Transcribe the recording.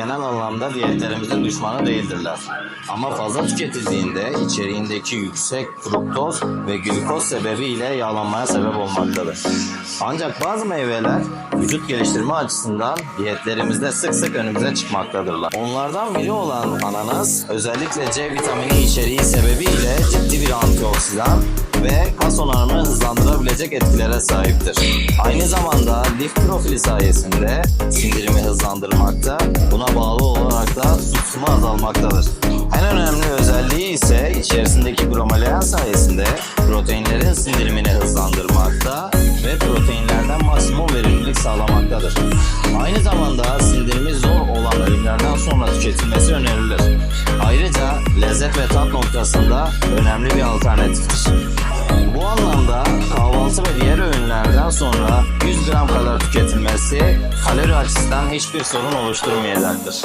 genel anlamda diyetlerimizin düşmanı değildirler. Ama fazla tüketildiğinde içeriğindeki yüksek fruktoz ve glikoz sebebiyle yağlanmaya sebep olmaktadır. Ancak bazı meyveler vücut geliştirme açısından diyetlerimizde sık sık önümüze çıkmaktadırlar. Onlardan biri olan ananas özellikle C vitamini içeriği sebebiyle ciddi bir antioksidan ve kas onarımını hızlandırabilecek etkilere sahiptir. Aynı zamanda lif profili sayesinde sindirimi hızlandırmakta, buna bağlı olarak da su tutumu azalmaktadır. En önemli özelliği ise içerisindeki bromelain sayesinde proteinlerin sindirimini hızlandırmakta ve proteinlerden maksimum verimlilik sağlamaktadır. Aynı zamanda sindirimi zor olan öğünlerden sonra tüketilmesi önerilir. Ayrıca lezzet ve tat noktasında önemli bir alternatiftir. Bu anlamda öğünlerden sonra 100 gram kadar tüketilmesi kalori açısından hiçbir sorun oluşturmayacaktır.